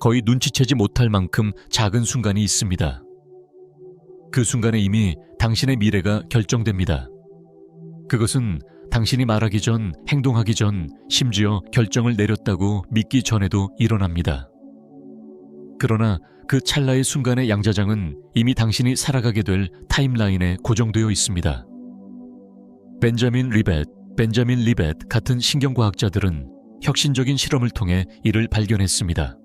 거의 눈치채지 못할 만큼 작은 순간이 있습니다. 그 순간에 이미 당신의 미래가 결정됩니다. 그것은 당신이 말하기 전, 행동하기 전, 심지어 결정을 내렸다고 믿기 전에도 일어납니다. 그러나 그 찰나의 순간의 양자장은 이미 당신이 살아가게 될 타임라인에 고정되어 있습니다. 벤자민 리벳, 벤자민 리벳 같은 신경과학자들은 혁신적인 실험을 통해 이를 발견했습니다.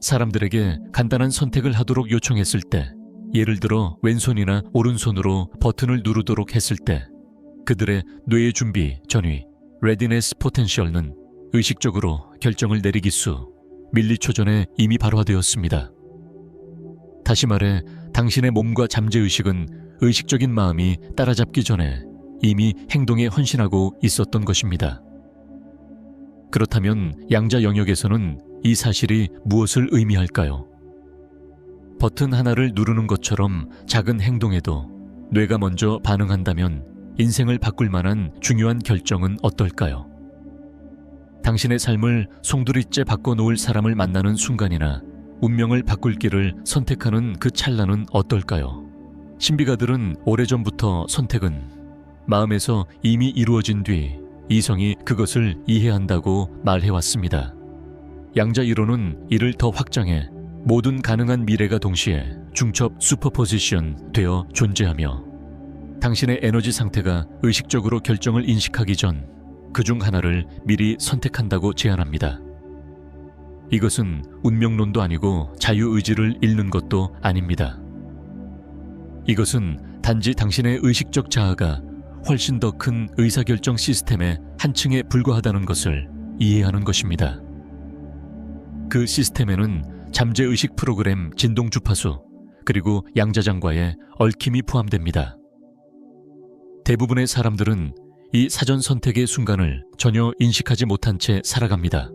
사람들에게 간단한 선택을 하도록 요청했을 때, 예를 들어 왼손이나 오른손으로 버튼을 누르도록 했을 때, 그들의 뇌의 준비, 전위, 레디네스 포텐셜은 의식적으로 결정을 내리기 수 밀리초 전에 이미 발화되었습니다. 다시 말해 당신의 몸과 잠재의식은 의식적인 마음이 따라잡기 전에 이미 행동에 헌신하고 있었던 것입니다. 그렇다면 양자 영역에서는 이 사실이 무엇을 의미할까요? 버튼 하나를 누르는 것처럼 작은 행동에도 뇌가 먼저 반응한다면 인생을 바꿀 만한 중요한 결정은 어떨까요? 당신의 삶을 송두리째 바꿔놓을 사람을 만나는 순간이나 운명을 바꿀 길을 선택하는 그 찰나는 어떨까요? 신비가들은 오래전부터 선택은 마음에서 이미 이루어진 뒤 이성이 그것을 이해한다고 말해왔습니다. 양자 이론은 이를 더 확장해 모든 가능한 미래가 동시에 중첩 슈퍼포지션 되어 존재하며 당신의 에너지 상태가 의식적으로 결정을 인식하기 전 그 중 하나를 미리 선택한다고 제안합니다. 이것은 운명론도 아니고 자유의지를 잃는 것도 아닙니다. 이것은 단지 당신의 의식적 자아가 훨씬 더 큰 의사결정 시스템의 한 층에 불과하다는 것을 이해하는 것입니다. 그 시스템에는 잠재의식 프로그램 진동 주파수 그리고 양자장과의 얽힘이 포함됩니다. 대부분의 사람들은 이 사전 선택의 순간을 전혀 인식하지 못한 채 살아갑니다.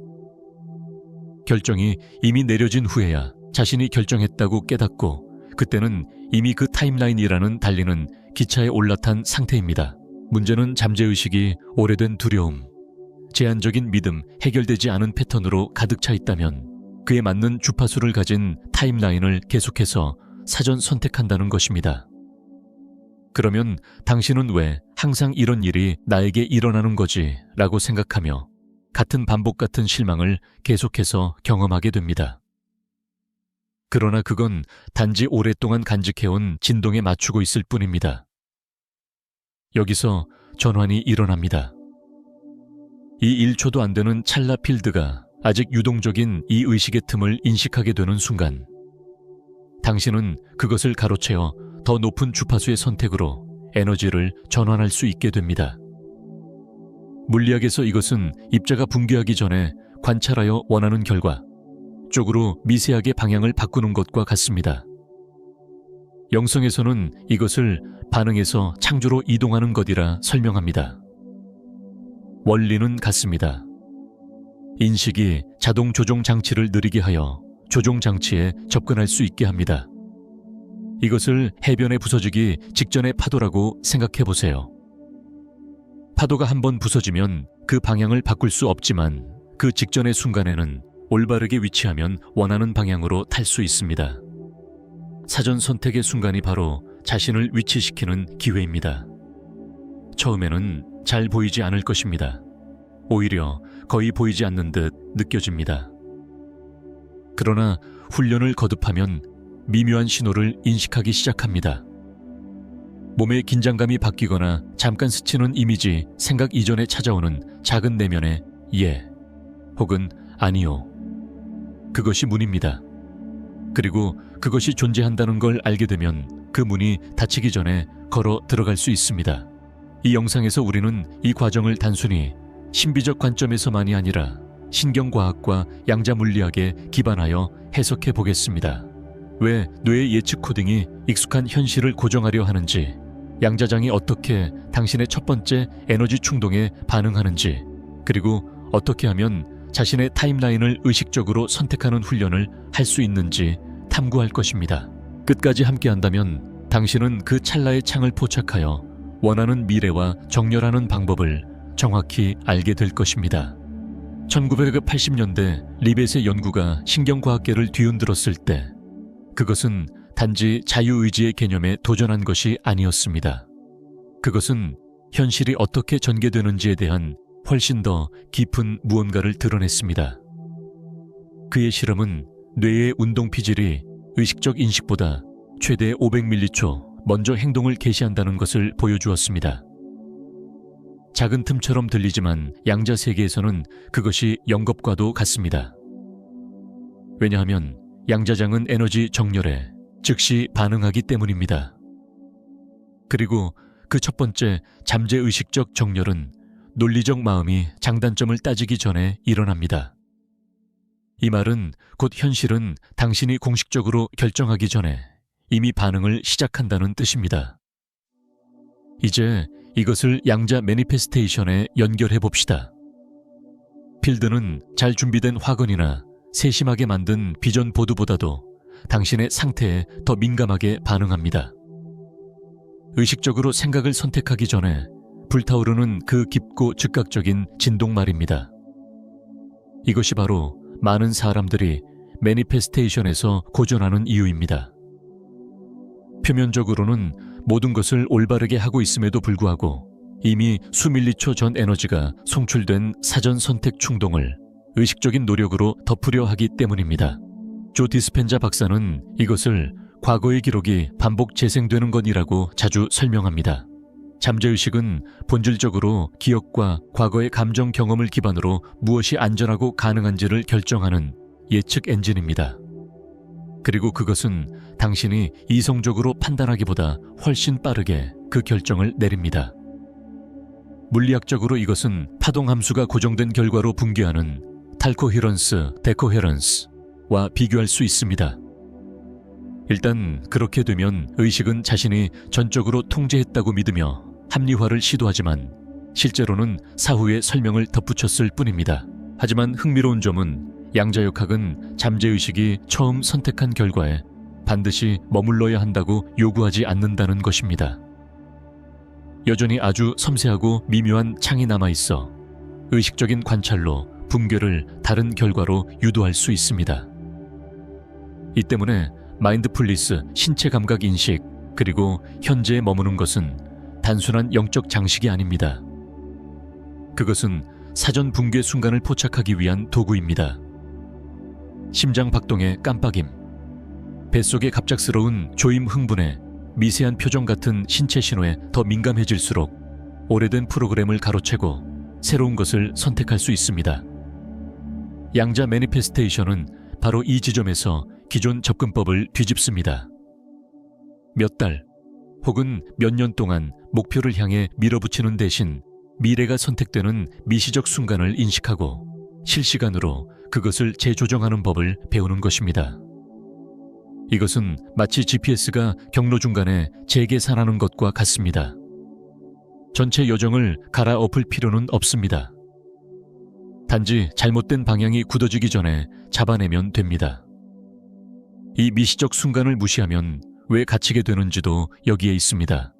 결정이 이미 내려진 후에야 자신이 결정했다고 깨닫고 그때는 이미 그 타임라인이라는 달리는 기차에 올라탄 상태입니다. 문제는 잠재의식이 오래된 두려움, 제한적인 믿음, 해결되지 않은 패턴으로 가득 차 있다면 그에 맞는 주파수를 가진 타임라인을 계속해서 사전 선택한다는 것입니다. 그러면 당신은 왜 항상 이런 일이 나에게 일어나는 거지 라고 생각하며 같은 반복 같은 실망을 계속해서 경험하게 됩니다. 그러나 그건 단지 오랫동안 간직해온 진동에 맞추고 있을 뿐입니다. 여기서 전환이 일어납니다. 이 1초도 안 되는 찰나 필드가 아직 유동적인 이 의식의 틈을 인식하게 되는 순간, 당신은 그것을 가로채어 더 높은 주파수의 선택으로 에너지를 전환할 수 있게 됩니다. 물리학에서 이것은 입자가 붕괴하기 전에 관찰하여 원하는 결과 쪽으로 미세하게 방향을 바꾸는 것과 같습니다. 영성에서는 이것을 반응에서 창조로 이동하는 것이라 설명합니다. 원리는 같습니다. 인식이 자동 조종 장치를 느리게 하여 조종 장치에 접근할 수 있게 합니다. 이것을 해변에 부서지기 직전의 파도라고 생각해 보세요. 파도가 한번 부서지면 그 방향을 바꿀 수 없지만 그 직전의 순간에는 올바르게 위치하면 원하는 방향으로 탈 수 있습니다. 사전 선택의 순간이 바로 자신을 위치시키는 기회입니다. 처음에는 잘 보이지 않을 것입니다. 오히려 거의 보이지 않는 듯 느껴집니다. 그러나 훈련을 거듭하면 미묘한 신호를 인식하기 시작합니다. 몸의 긴장감이 바뀌거나 잠깐 스치는 이미지, 생각 이전에 찾아오는 작은 내면의 예 혹은 아니요. 그것이 문입니다. 그리고 그것이 존재한다는 걸 알게 되면 그 문이 닫히기 전에 걸어 들어갈 수 있습니다. 이 영상에서 우리는 이 과정을 단순히 신비적 관점에서만이 아니라 신경과학과 양자물리학에 기반하여 해석해 보겠습니다. 왜 뇌의 예측 코딩이 익숙한 현실을 고정하려 하는지, 양자장이 어떻게 당신의 첫 번째 에너지 충동에 반응하는지, 그리고 어떻게 하면 자신의 타임라인을 의식적으로 선택하는 훈련을 할 수 있는지 탐구할 것입니다. 끝까지 함께 한다면 당신은 그 찰나의 창을 포착하여 원하는 미래와 정렬하는 방법을 정확히 알게 될 것입니다. 1980년대 리벳의 연구가 신경과학계를 뒤흔들었을 때 그것은 단지 자유의지의 개념에 도전한 것이 아니었습니다. 그것은 현실이 어떻게 전개되는지에 대한 훨씬 더 깊은 무언가를 드러냈습니다. 그의 실험은 뇌의 운동 피질이 의식적 인식보다 최대 500m초 먼저 행동을 개시한다는 것을 보여주었습니다. 작은 틈처럼 들리지만 양자 세계에서는 그것이 영겁과도 같습니다. 왜냐하면 양자장은 에너지 정렬에 즉시 반응하기 때문입니다. 그리고 그 첫 번째 잠재 의식적 정렬은 논리적 마음이 장단점을 따지기 전에 일어납니다. 이 말은 곧 현실은 당신이 공식적으로 결정하기 전에 이미 반응을 시작한다는 뜻입니다. 이제 이것을 양자 매니페스테이션에 연결해 봅시다. 필드는 잘 준비된 화건이나 세심하게 만든 비전 보드보다도 당신의 상태에 더 민감하게 반응합니다. 의식적으로 생각을 선택하기 전에 불타오르는 그 깊고 즉각적인 진동 말입니다. 이것이 바로 많은 사람들이 매니페스테이션에서 고전하는 이유입니다. 표면적으로는 모든 것을 올바르게 하고 있음에도 불구하고 이미 수밀리초 전 에너지가 송출된 사전 선택 충동을 의식적인 노력으로 덮으려 하기 때문입니다. 조 디스펜자 박사는 이것을 과거의 기록이 반복 재생되는 것이라고 자주 설명합니다. 잠재의식은 본질적으로 기억과 과거의 감정 경험을 기반으로 무엇이 안전하고 가능한지를 결정하는 예측 엔진입니다. 그리고 그것은 당신이 이성적으로 판단하기보다 훨씬 빠르게 그 결정을 내립니다. 물리학적으로 이것은 파동 함수가 고정된 결과로 붕괴하는 탈코히런스, 데코헤런스와 비교할 수 있습니다. 일단 그렇게 되면 의식은 자신이 전적으로 통제했다고 믿으며 합리화를 시도하지만 실제로는 사후에 설명을 덧붙였을 뿐입니다. 하지만 흥미로운 점은 양자역학은 잠재의식이 처음 선택한 결과에 반드시 머물러야 한다고 요구하지 않는다는 것입니다. 여전히 아주 섬세하고 미묘한 창이 남아 있어 의식적인 관찰로 붕괴를 다른 결과로 유도할 수 있습니다. 이 때문에 마인드풀리스, 신체 감각 인식, 그리고 현재에 머무는 것은 단순한 영적 장식이 아닙니다. 그것은 사전 붕괴 순간을 포착하기 위한 도구입니다. 심장 박동의 깜빡임, 뱃속의 갑작스러운 조임 흥분에 미세한 표정 같은 신체 신호에 더 민감해질수록 오래된 프로그램을 가로채고 새로운 것을 선택할 수 있습니다. 양자 매니페스테이션은 바로 이 지점에서 기존 접근법을 뒤집습니다. 몇 달 혹은 몇 년 동안 목표를 향해 밀어붙이는 대신 미래가 선택되는 미시적 순간을 인식하고 실시간으로 그것을 재조정하는 법을 배우는 것입니다. 이것은 마치 GPS가 경로 중간에 재계산하는 것과 같습니다. 전체 여정을 갈아엎을 필요는 없습니다. 단지 잘못된 방향이 굳어지기 전에 잡아내면 됩니다. 이 미시적 순간을 무시하면 왜 갇히게 되는지도 여기에 있습니다.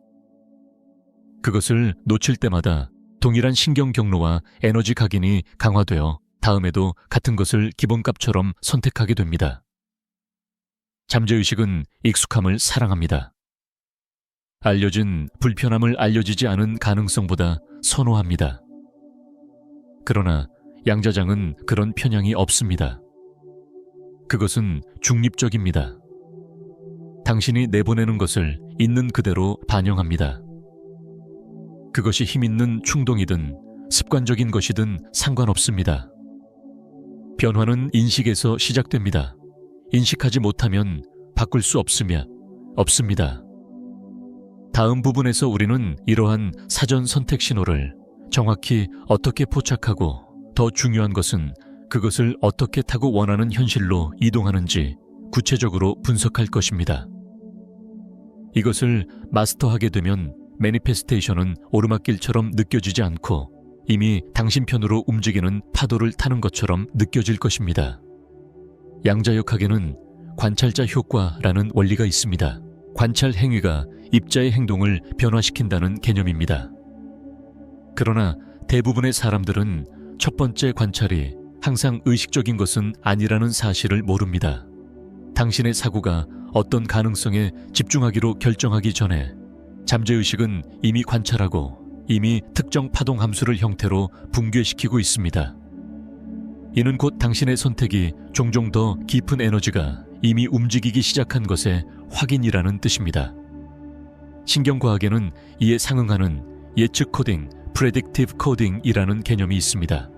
그것을 놓칠 때마다 동일한 신경 경로와 에너지 각인이 강화되어 다음에도 같은 것을 기본값처럼 선택하게 됩니다. 잠재의식은 익숙함을 사랑합니다. 알려진 불편함을 알려지지 않은 가능성보다 선호합니다. 그러나 양자장은 그런 편향이 없습니다. 그것은 중립적입니다. 당신이 내보내는 것을 있는 그대로 반영합니다. 그것이 힘있는 충동이든 습관적인 것이든 상관없습니다. 변화는 인식에서 시작됩니다. 인식하지 못하면 바꿀 수 없으며 없습니다. 다음 부분에서 우리는 이러한 사전 선택 신호를 정확히 어떻게 포착하고 더 중요한 것은 그것을 어떻게 타고 원하는 현실로 이동하는지 구체적으로 분석할 것입니다. 이것을 마스터하게 되면 매니페스테이션은 오르막길처럼 느껴지지 않고 이미 당신 편으로 움직이는 파도를 타는 것처럼 느껴질 것입니다. 양자역학에는 관찰자 효과라는 원리가 있습니다. 관찰 행위가 입자의 행동을 변화시킨다는 개념입니다. 그러나 대부분의 사람들은 첫 번째 관찰이 항상 의식적인 것은 아니라는 사실을 모릅니다. 당신의 사고가 어떤 가능성에 집중하기로 결정하기 전에 잠재의식은 이미 관찰하고 이미 특정 파동 함수를 형태로 붕괴시키고 있습니다. 이는 곧 당신의 선택이 종종 더 깊은 에너지가 이미 움직이기 시작한 것의 확인이라는 뜻입니다. 신경과학에는 이에 상응하는 예측 코딩, predictive coding이라는 개념이 있습니다.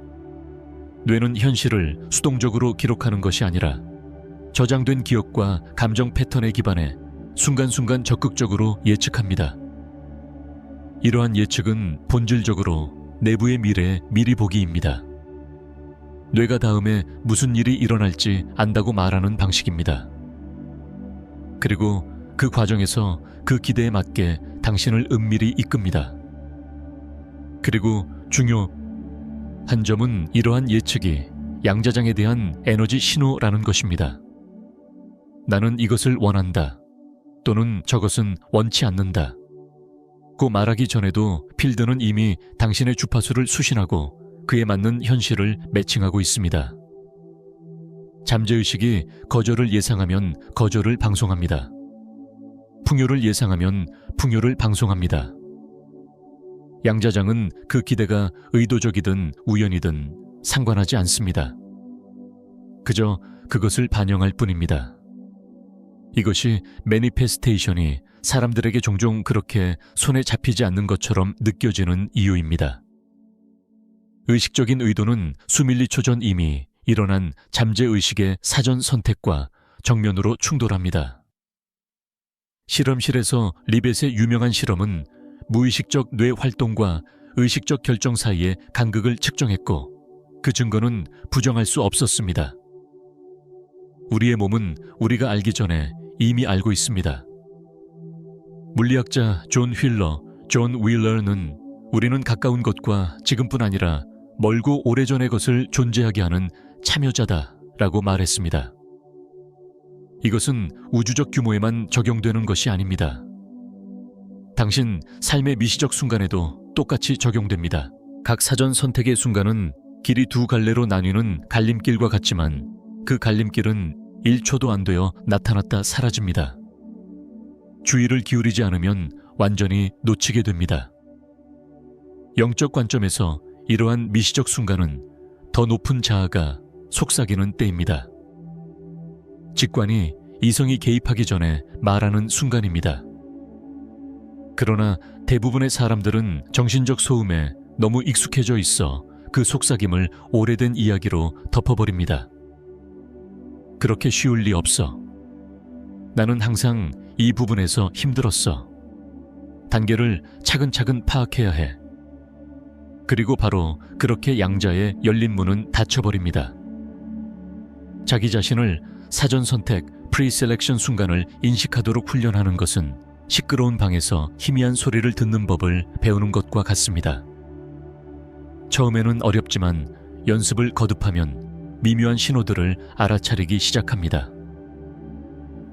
뇌는 현실을 수동적으로 기록하는 것이 아니라 저장된 기억과 감정 패턴에 기반해 순간순간 적극적으로 예측합니다. 이러한 예측은 본질적으로 내부의 미래에 미리 보기입니다. 뇌가 다음에 무슨 일이 일어날지 안다고 말하는 방식입니다. 그리고 그 과정에서 그 기대에 맞게 당신을 은밀히 이끕니다. 그리고 중요 한 점은 이러한 예측이 양자장에 대한 에너지 신호라는 것입니다. 나는 이것을 원한다. 또는 저것은 원치 않는다. 고 말하기 전에도 필드는 이미 당신의 주파수를 수신하고 그에 맞는 현실을 매칭하고 있습니다. 잠재의식이 거절을 예상하면 거절을 방송합니다. 풍요를 예상하면 풍요를 방송합니다. 양자장은 그 기대가 의도적이든 우연이든 상관하지 않습니다. 그저 그것을 반영할 뿐입니다. 이것이 매니페스테이션이 사람들에게 종종 그렇게 손에 잡히지 않는 것처럼 느껴지는 이유입니다. 의식적인 의도는 수밀리초 전 이미 일어난 잠재의식의 사전 선택과 정면으로 충돌합니다. 실험실에서 리벳의 유명한 실험은 무의식적 뇌 활동과 의식적 결정 사이의 간극을 측정했고 그 증거는 부정할 수 없었습니다. 우리의 몸은 우리가 알기 전에 이미 알고 있습니다. 물리학자 존 휠러, 존 윌러는 우리는 가까운 것과 지금뿐 아니라 멀고 오래전의 것을 존재하게 하는 참여자다 라고 말했습니다. 이것은 우주적 규모에만 적용되는 것이 아닙니다. 당신 삶의 미시적 순간에도 똑같이 적용됩니다. 각 사전 선택의 순간은 길이 두 갈래로 나뉘는 갈림길과 같지만 그 갈림길은 1초도 안 되어 나타났다 사라집니다. 주의를 기울이지 않으면 완전히 놓치게 됩니다. 영적 관점에서 이러한 미시적 순간은 더 높은 자아가 속삭이는 때입니다. 직관이 이성이 개입하기 전에 말하는 순간입니다. 그러나 대부분의 사람들은 정신적 소음에 너무 익숙해져 있어 그 속삭임을 오래된 이야기로 덮어버립니다. 그렇게 쉬울 리 없어. 나는 항상 이 부분에서 힘들었어. 단계를 차근차근 파악해야 해. 그리고 바로 그렇게 양자의 열린 문은 닫혀버립니다. 자기 자신을 사전 선택, 프리셀렉션 순간을 인식하도록 훈련하는 것은 시끄러운 방에서 희미한 소리를 듣는 법을 배우는 것과 같습니다. 처음에는 어렵지만 연습을 거듭하면 미묘한 신호들을 알아차리기 시작합니다.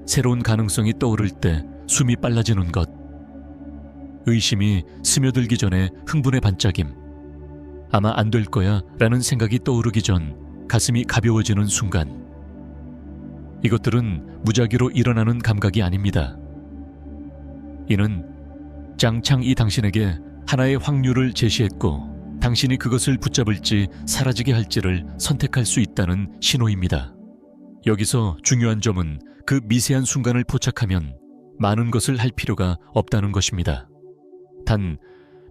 새로운 가능성이 떠오를 때 숨이 빨라지는 것, 의심이 스며들기 전에 흥분의 반짝임, 아마 안 될 거야 라는 생각이 떠오르기 전 가슴이 가벼워지는 순간, 이것들은 무작위로 일어나는 감각이 아닙니다. 이는 장창 이 당신에게 하나의 확률을 제시했고 당신이 그것을 붙잡을지 사라지게 할지를 선택할 수 있다는 신호입니다. 여기서 중요한 점은 그 미세한 순간을 포착하면 많은 것을 할 필요가 없다는 것입니다. 단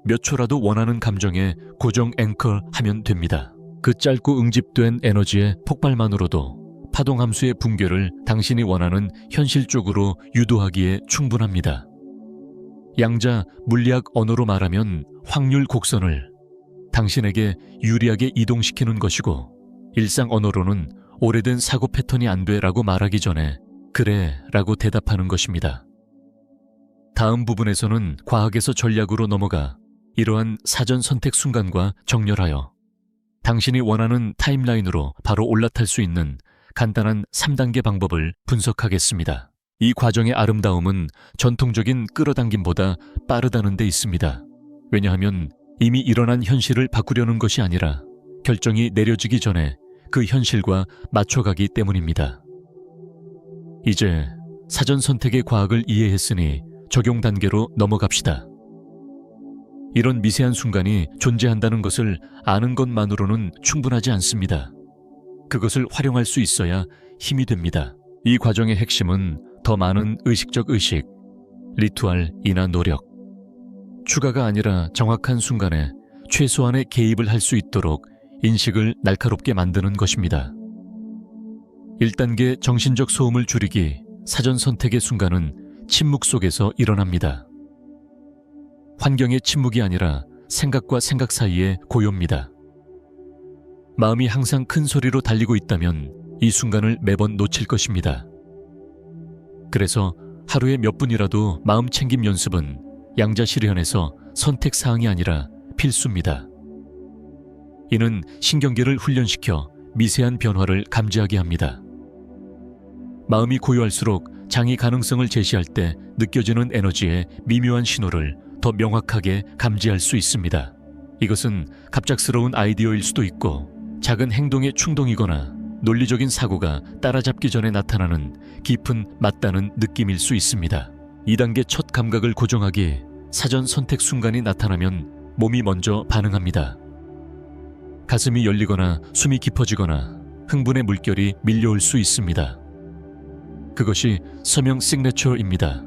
몇 초라도 원하는 감정에 고정 앵커 하면 됩니다. 그 짧고 응집된 에너지의 폭발만으로도 파동 함수의 붕괴를 당신이 원하는 현실 쪽으로 유도하기에 충분합니다. 양자 물리학 언어로 말하면 확률 곡선을 당신에게 유리하게 이동시키는 것이고 일상 언어로는 오래된 사고 패턴이 안 돼라고 말하기 전에 그래 라고 대답하는 것입니다. 다음 부분에서는 과학에서 전략으로 넘어가 이러한 사전 선택 순간과 정렬하여 당신이 원하는 타임라인으로 바로 올라탈 수 있는 간단한 3단계 방법을 분석하겠습니다. 이 과정의 아름다움은 전통적인 끌어당김보다 빠르다는 데 있습니다. 왜냐하면 이미 일어난 현실을 바꾸려는 것이 아니라 결정이 내려지기 전에 그 현실과 맞춰가기 때문입니다. 이제 사전 선택의 과학을 이해했으니 적용 단계로 넘어갑시다. 이런 미세한 순간이 존재한다는 것을 아는 것만으로는 충분하지 않습니다. 그것을 활용할 수 있어야 힘이 됩니다. 이 과정의 핵심은 더 많은 의식적 의식, 리투알 이나 노력, 추가가 아니라 정확한 순간에 최소한의 개입을 할 수 있도록 인식을 날카롭게 만드는 것입니다. 1단계 정신적 소음을 줄이기 사전 선택의 순간은 침묵 속에서 일어납니다. 환경의 침묵이 아니라 생각과 생각 사이의 고요입니다. 마음이 항상 큰 소리로 달리고 있다면 이 순간을 매번 놓칠 것입니다. 그래서 하루에 몇 분이라도 마음 챙김 연습은 양자 실현에서 선택 사항이 아니라 필수입니다. 이는 신경계를 훈련시켜 미세한 변화를 감지하게 합니다. 마음이 고요할수록 장이 가능성을 제시할 때 느껴지는 에너지의 미묘한 신호를 더 명확하게 감지할 수 있습니다. 이것은 갑작스러운 아이디어일 수도 있고 작은 행동의 충동이거나 논리적인 사고가 따라잡기 전에 나타나는 깊은 맞다는 느낌일 수 있습니다. 2단계 첫 감각을 고정하기 사전 선택 순간이 나타나면 몸이 먼저 반응합니다. 가슴이 열리거나 숨이 깊어지거나 흥분의 물결이 밀려올 수 있습니다. 그것이 서명 시그네처입니다.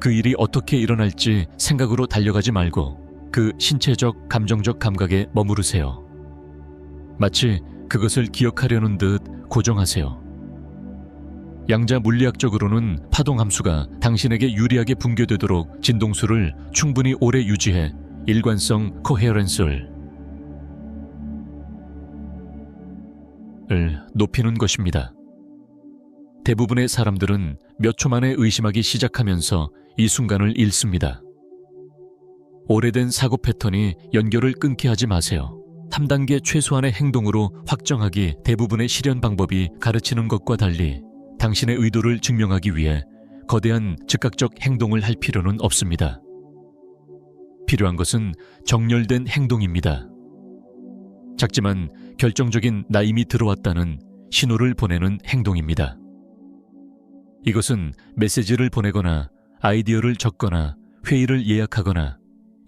그 일이 어떻게 일어날지 생각으로 달려가지 말고 그 신체적, 감정적 감각에 머무르세요. 마치 그것을 기억하려는 듯 고정하세요. 양자 물리학적으로는 파동 함수가 당신에게 유리하게 붕괴되도록 진동수를 충분히 오래 유지해 일관성 코헤어런스를 을 높이는 것입니다. 대부분의 사람들은 몇 초 만에 의심하기 시작하면서 이 순간을 잃습니다. 오래된 사고 패턴이 연결을 끊게 하지 마세요. 3단계 최소한의 행동으로 확정하기 대부분의 실현 방법이 가르치는 것과 달리 당신의 의도를 증명하기 위해 거대한 즉각적 행동을 할 필요는 없습니다. 필요한 것은 정렬된 행동입니다. 작지만 결정적인 나 이미 들어왔다는 신호를 보내는 행동입니다. 이것은 메시지를 보내거나 아이디어를 적거나 회의를 예약하거나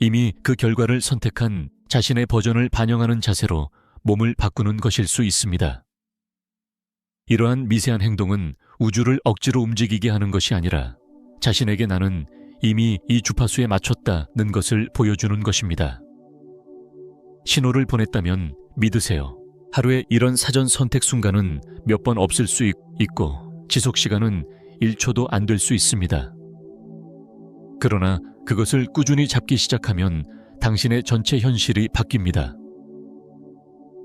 이미 그 결과를 선택한 자신의 버전을 반영하는 자세로 몸을 바꾸는 것일 수 있습니다. 이러한 미세한 행동은 우주를 억지로 움직이게 하는 것이 아니라 자신에게 나는 이미 이 주파수에 맞췄다는 것을 보여주는 것입니다. 신호를 보냈다면 믿으세요. 하루에 이런 사전 선택 순간은 몇 번 없을 수 있, 있고 지속 시간은 1초도 안 될 수 있습니다. 그러나 그것을 꾸준히 잡기 시작하면 당신의 전체 현실이 바뀝니다.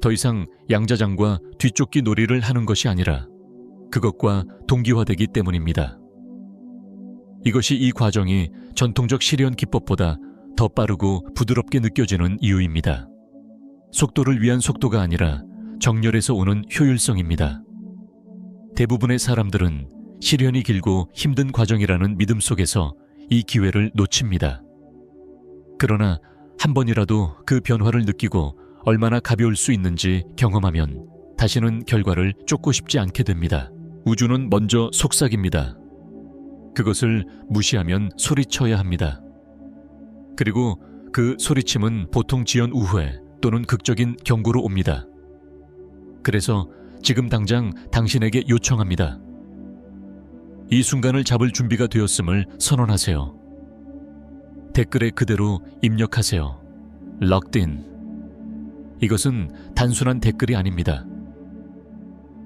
더 이상 양자장과 뒤쫓기 놀이를 하는 것이 아니라 그것과 동기화되기 때문입니다. 이것이 이 과정이 전통적 실현 기법보다 더 빠르고 부드럽게 느껴지는 이유입니다. 속도를 위한 속도가 아니라 정렬에서 오는 효율성입니다. 대부분의 사람들은 시련이 길고 힘든 과정이라는 믿음 속에서 이 기회를 놓칩니다. 그러나 한 번이라도 그 변화를 느끼고 얼마나 가벼울 수 있는지 경험하면 다시는 결과를 쫓고 싶지 않게 됩니다. 우주는 먼저 속삭입니다. 그것을 무시하면 소리쳐야 합니다. 그리고 그 소리침은 보통 지연 우회 또는 극적인 경고로 옵니다. 그래서 지금 당장 당신에게 요청합니다. 이 순간을 잡을 준비가 되었음을 선언하세요. 댓글에 그대로 입력하세요. 럭딘. 이것은 단순한 댓글이 아닙니다.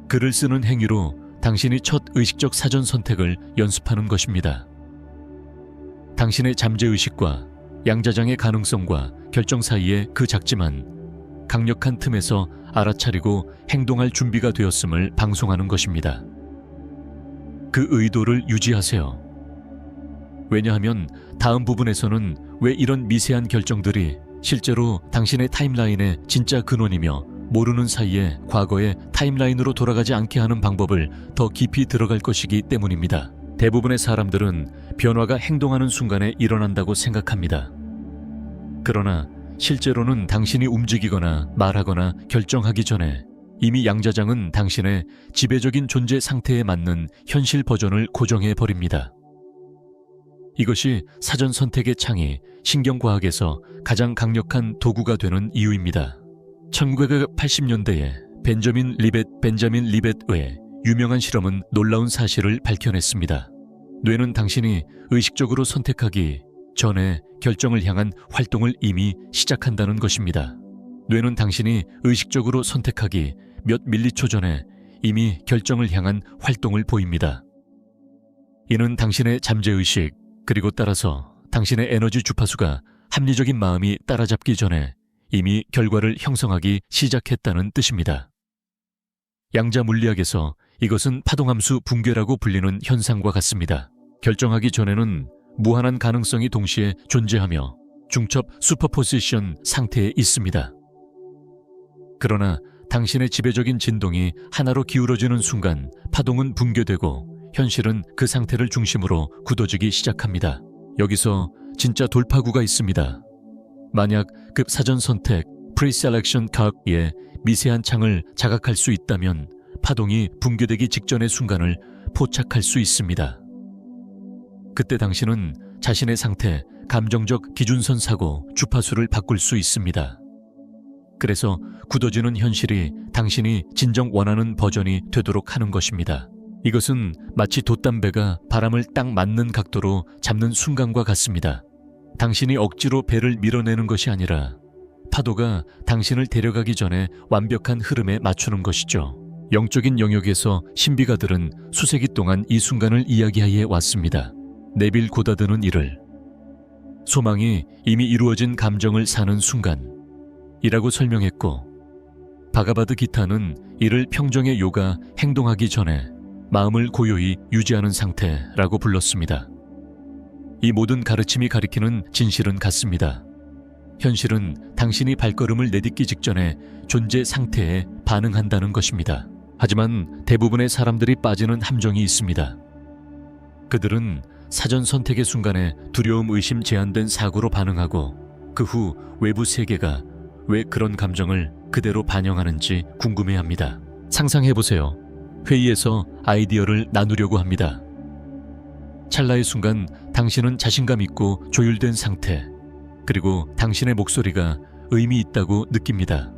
글을 쓰는 행위로 당신이 첫 의식적 사전 선택을 연습하는 것입니다. 당신의 잠재의식과 양자장의 가능성과 결정 사이의 그 작지만 강력한 틈에서 알아차리고 행동할 준비가 되었음을 방송하는 것입니다. 그 의도를 유지하세요. 왜냐하면 다음 부분에서는 왜 이런 미세한 결정들이 실제로 당신의 타임라인의 진짜 근원이며 모르는 사이에 과거의 타임라인으로 돌아가지 않게 하는 방법을 더 깊이 들어갈 것이기 때문입니다. 대부분의 사람들은 변화가 행동하는 순간에 일어난다고 생각합니다. 그러나 실제로는 당신이 움직이거나 말하거나 결정하기 전에 이미 양자장은 당신의 지배적인 존재 상태에 맞는 현실 버전을 고정해 버립니다. 이것이 사전 선택의 창이 신경과학에서 가장 강력한 도구가 되는 이유입니다. 1980년대에 벤저민 리벳 벤자민 리벳의 유명한 실험은 놀라운 사실을 밝혀냈습니다. 뇌는 당신이 의식적으로 선택하기 전에 결정을 향한 활동을 이미 시작한다는 것입니다. 뇌는 당신이 의식적으로 선택하기 몇 밀리초 전에 이미 결정을 향한 활동을 보입니다. 이는 당신의 잠재의식, 그리고 따라서 당신의 에너지 주파수가 합리적인 마음이 따라잡기 전에 이미 결과를 형성하기 시작했다는 뜻입니다. 양자 물리학에서 이것은 파동함수 붕괴라고 불리는 현상과 같습니다. 결정하기 전에는 무한한 가능성이 동시에 존재하며 중첩 슈퍼포지션 상태에 있습니다. 그러나 당신의 지배적인 진동이 하나로 기울어지는 순간 파동은 붕괴되고 현실은 그 상태를 중심으로 굳어지기 시작합니다. 여기서 진짜 돌파구가 있습니다. 만약 급 사전 선택 프리셀렉션 각의 미세한 창을 자각할 수 있다면 파동이 붕괴되기 직전의 순간을 포착할 수 있습니다. 그때 당신은 자신의 상태, 감정적 기준선 사고, 주파수를 바꿀 수 있습니다. 그래서 굳어지는 현실이 당신이 진정 원하는 버전이 되도록 하는 것입니다. 이것은 마치 돛담배가 바람을 딱 맞는 각도로 잡는 순간과 같습니다. 당신이 억지로 배를 밀어내는 것이 아니라 파도가 당신을 데려가기 전에 완벽한 흐름에 맞추는 것이죠. 영적인 영역에서 신비가들은 수세기 동안 이 순간을 이야기하여 왔습니다. 내빌 고다드는 이를 소망이 이미 이루어진 감정을 사는 순간 이라고 설명했고 바가바드 기타는 이를 평정의 요가 행동하기 전에 마음을 고요히 유지하는 상태라고 불렀습니다. 이 모든 가르침이 가리키는 진실은 같습니다. 현실은 당신이 발걸음을 내딛기 직전에 존재 상태에 반응한다는 것입니다. 하지만 대부분의 사람들이 빠지는 함정이 있습니다. 그들은 사전 선택의 순간에 두려움, 의심, 제한된 사고로 반응하고 그 후 외부 세계가 왜 그런 감정을 그대로 반영하는지 궁금해 합니다. 상상해 보세요. 회의에서 아이디어를 나누려고 합니다. 찰나의 순간 당신은 자신감 있고 조율된 상태, 그리고 당신의 목소리가 의미 있다고 느낍니다.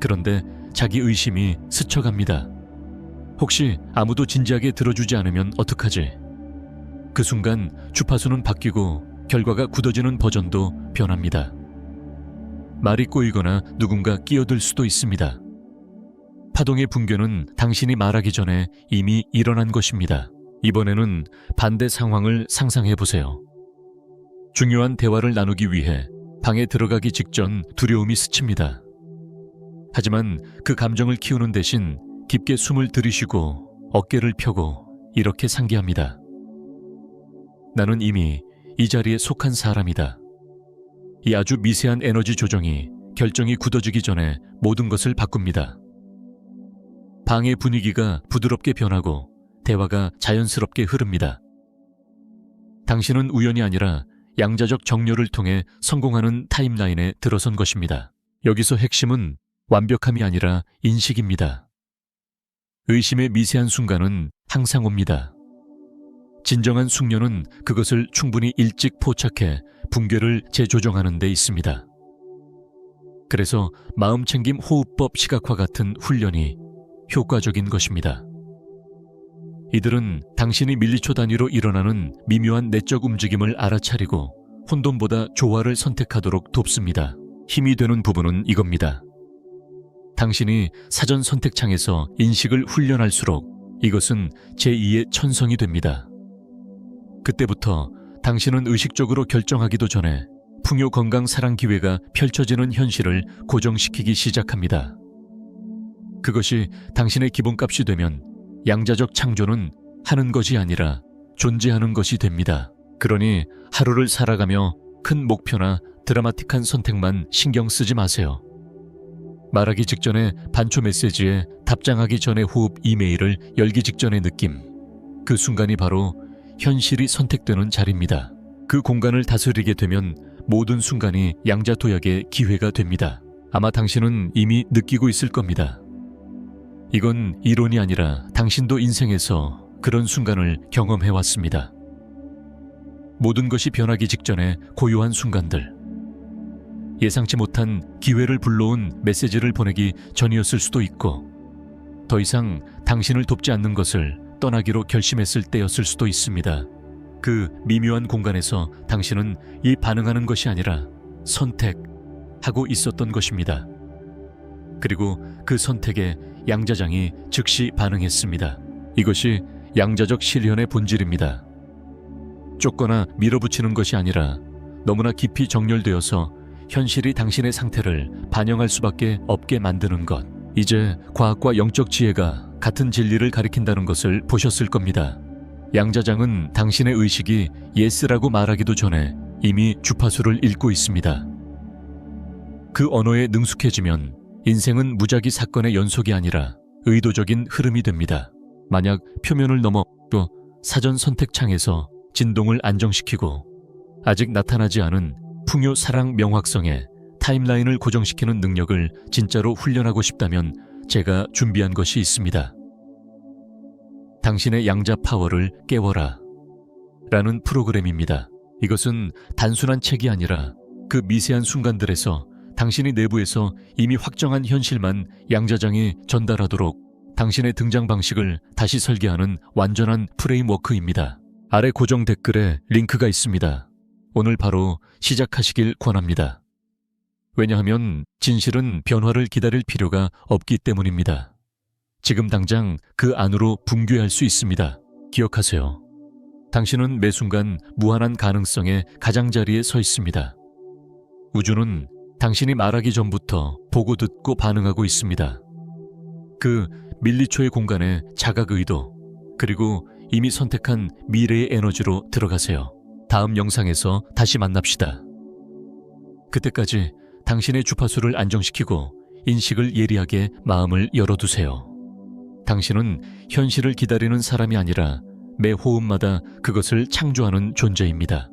그런데 자기 의심이 스쳐갑니다. 혹시 아무도 진지하게 들어주지 않으면 어떡하지? 그 순간 주파수는 바뀌고 결과가 굳어지는 버전도 변합니다. 말이 꼬이거나 누군가 끼어들 수도 있습니다. 파동의 붕괴는 당신이 말하기 전에 이미 일어난 것입니다. 이번에는 반대 상황을 상상해 보세요. 중요한 대화를 나누기 위해 방에 들어가기 직전 두려움이 스칩니다. 하지만 그 감정을 키우는 대신 깊게 숨을 들이쉬고 어깨를 펴고 이렇게 상기합니다. 나는 이미 이 자리에 속한 사람이다. 이 아주 미세한 에너지 조정이 결정이 굳어지기 전에 모든 것을 바꿉니다. 방의 분위기가 부드럽게 변하고 대화가 자연스럽게 흐릅니다. 당신은 우연이 아니라 양자적 정렬을 통해 성공하는 타임라인에 들어선 것입니다. 여기서 핵심은 완벽함이 아니라 인식입니다. 의심의 미세한 순간은 항상 옵니다. 진정한 숙련은 그것을 충분히 일찍 포착해 붕괴를 재조정하는 데 있습니다. 그래서 마음챙김 호흡법 시각화 같은 훈련이 효과적인 것입니다. 이들은 당신이 밀리초 단위로 일어나는 미묘한 내적 움직임을 알아차리고 혼돈보다 조화를 선택하도록 돕습니다. 힘이 되는 부분은 이겁니다. 당신이 사전 선택창에서 인식을 훈련할수록 이것은 제2의 천성이 됩니다. 그때부터 당신은 의식적으로 결정하기도 전에 풍요 건강 사랑 기회가 펼쳐지는 현실을 고정시키기 시작합니다. 그것이 당신의 기본값이 되면 양자적 창조는 하는 것이 아니라 존재하는 것이 됩니다. 그러니 하루를 살아가며 큰 목표나 드라마틱한 선택만 신경 쓰지 마세요. 말하기 직전에 반초 메시지에 답장하기 전에 호흡 이메일을 열기 직전의 느낌. 그 순간이 바로 현실이 선택되는 자리입니다. 그 공간을 다스리게 되면 모든 순간이 양자도약의 기회가 됩니다. 아마 당신은 이미 느끼고 있을 겁니다. 이건 이론이 아니라 당신도 인생에서 그런 순간을 경험해 왔습니다. 모든 것이 변하기 직전에 고요한 순간들. 예상치 못한 기회를 불러온 메시지를 보내기 전이었을 수도 있고, 더 이상 당신을 돕지 않는 것을 떠나기로 결심했을 때였을 수도 있습니다. 그 미묘한 공간에서 당신은 이 반응하는 것이 아니라 선택하고 있었던 것입니다. 그리고 그 선택에 양자장이 즉시 반응했습니다. 이것이 양자적 실현의 본질입니다. 쫓거나 밀어붙이는 것이 아니라 너무나 깊이 정렬되어서 현실이 당신의 상태를 반영할 수밖에 없게 만드는 것. 이제 과학과 영적 지혜가 같은 진리를 가리킨다는 것을 보셨을 겁니다. 양자장은 당신의 의식이 예스라고 말하기도 전에 이미 주파수를 읽고 있습니다. 그 언어에 능숙해지면 인생은 무작위 사건의 연속이 아니라 의도적인 흐름이 됩니다. 만약 표면을 넘어 또 사전 선택창에서 진동을 안정시키고 아직 나타나지 않은 풍요 사랑 명확성에 타임라인을 고정시키는 능력을 진짜로 훈련하고 싶다면 제가 준비한 것이 있습니다. 당신의 양자 파워를 깨워라. 라는 프로그램입니다. 이것은 단순한 책이 아니라 그 미세한 순간들에서 당신이 내부에서 이미 확정한 현실만 양자장이 전달하도록 당신의 등장 방식을 다시 설계하는 완전한 프레임워크입니다. 아래 고정 댓글에 링크가 있습니다. 오늘 바로 시작하시길 권합니다. 왜냐하면 진실은 변화를 기다릴 필요가 없기 때문입니다. 지금 당장 그 안으로 붕괴할 수 있습니다. 기억하세요. 당신은 매 순간 무한한 가능성의 가장자리에 서 있습니다. 우주는 당신이 말하기 전부터 보고 듣고 반응하고 있습니다. 그 밀리초의 공간에 자각 의도, 그리고 이미 선택한 미래의 에너지로 들어가세요. 다음 영상에서 다시 만납시다. 그때까지 당신의 주파수를 안정시키고 인식을 예리하게 마음을 열어두세요. 당신은 현실을 기다리는 사람이 아니라 매 호흡마다 그것을 창조하는 존재입니다.